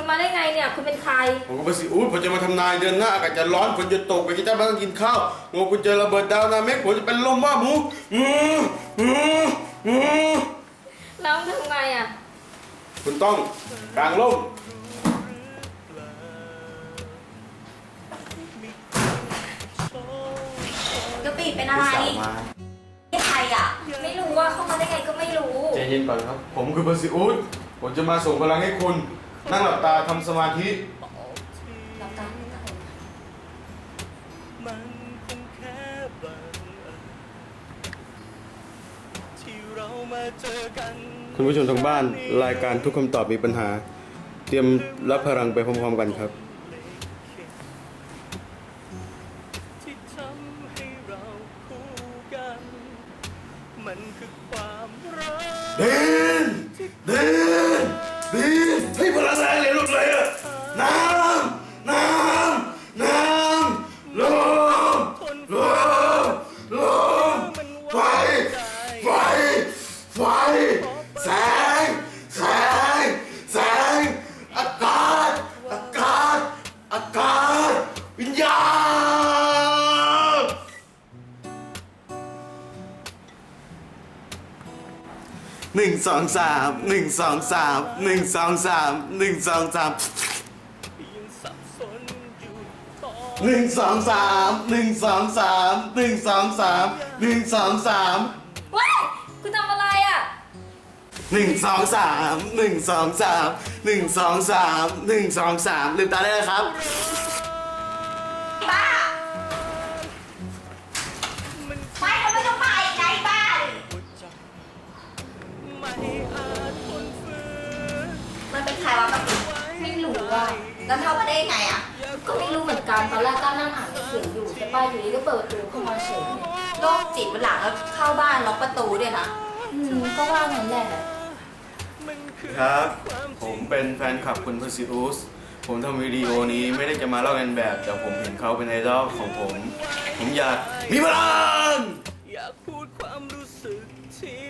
เนี่ย คุณเป็นใคร ผมก็ไปสิอุ้ยผมจะมาทำนายเดือนหน้าอากาศจะร้อนฝนจะตกไปกินเจ้าบ้านต้องกินข้าวงงคุณเจอระเบิดดาวนาเมกผมจะเป็นลมว่าหมูอืมอืมอืมแล้วทำไงอะ คุณต้องกางร่มกะปิเป็นอะไรสาวมานี่ใครอะ ไม่รู้ว่าเข้ามาได้ไงก็ไม่รู้ ใจเย็นก่อนครับ ผมคือเพอร์ซิอุสผมจะมาส่งพลังให้คุณ นั่งหลับตาทำสมาธิหลับตาหลับตามันคงแค่บังเอิญที่เรามาเจอกันคุณผู้ชมทางบ้าน รายการทุกคำตอบมีปัญหา เตรียมรับพลังไปพร้อมๆกันครับ ที่ทำให้เราคู่กัน มันคือความรักเดินเดิน หนึ่งสองสามหนึ่งสองสามหนึ่งสองสามหนึ่งสองสามยังสับสนอยู่ตอนหนึ่งสองสามหนึ่งสองสามหนึ่งสองสามหนึ่งสองสามว้ายคุณทำอะไรอะหนึ่งสองสามหนึ่งสองสามหนึ่งสองสามหนึ่งสองสามลืมตาได้เลยครับ บ้า มันเป็นใครวะกะปิไม่รู้อะแล้วเข้ามาได้ไงอะ ก็ไม่รู้เหมือนกันตอนแรกก็นั่งอ่านหนังสืออยู่ใช่ป่ะอยู่ดีก็เปิดประตูเข้ามาเฉยโรคจิตมันหลังแล้วเข้าบ้านล็อกประตูด้วยนะอืมก็ว่างั้นแหละครับ ผมเป็นแฟนคลับคุณพซิอุสผมทำวิดีโอนี้ไม่ได้จะมาเล่ากันแบบ แต่ผมเห็นเขาเป็นไอดอลของผม ผมอยากมีพลังอยากพูดความรู้สึกที่